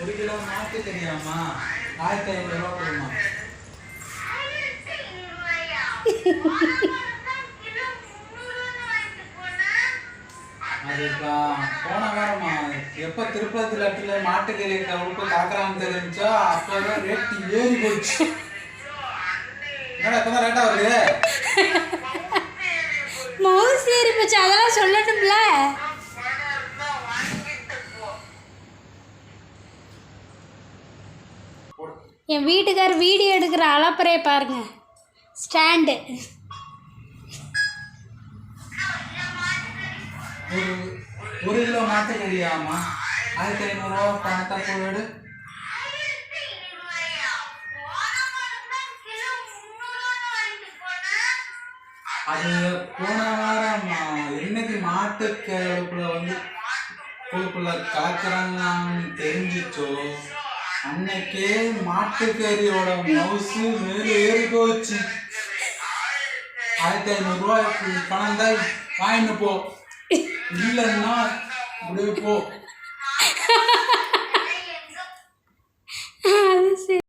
ஒரு கிலோ மாட்டு தெரியாமா ஆயிரத்தி ஐநூறு ரூபா கொடுமா அதுக்கா போன வாரமா எப்ப திருப்பதி லட்டுல மாட்டுக்கறி உடுப்பு காக்குறான்னு தெரிஞ்சோ அப்பதான் ரேட் ஏறி போச்சு. என்னடா இப்பதான் ரேட்டா வருது? மவுஸ் ஏறி போச்சு அதெல்லாம் சொல்லட்டும்ல. என் வீட்டுக்கார் வீடியோ எடுக்கிற அலப்பறையை பாருங்க. ஸ்டாண்டு. ஒரு ஒரு கிலோ மாட்டுக்கறியாமா ஆயிரத்தி ஐநூறுரூவா பணத்தை போடு அது போன வாரம் என்னைக்கு மாட்டு கொழுப்புல வந்து கொழுப்புல கலக்குறாங்கன்னு தெரிஞ்சிச்சோ? அன்னைக்கே மாட்டுக்கறியோட மவுசு மேலே ஏறி போச்சு ஆயிரத்தி ஐநூறு ரூபாய் பணம் தான் வாங்கிட்டு போ. இல்லைன்னா இப்படியே போ.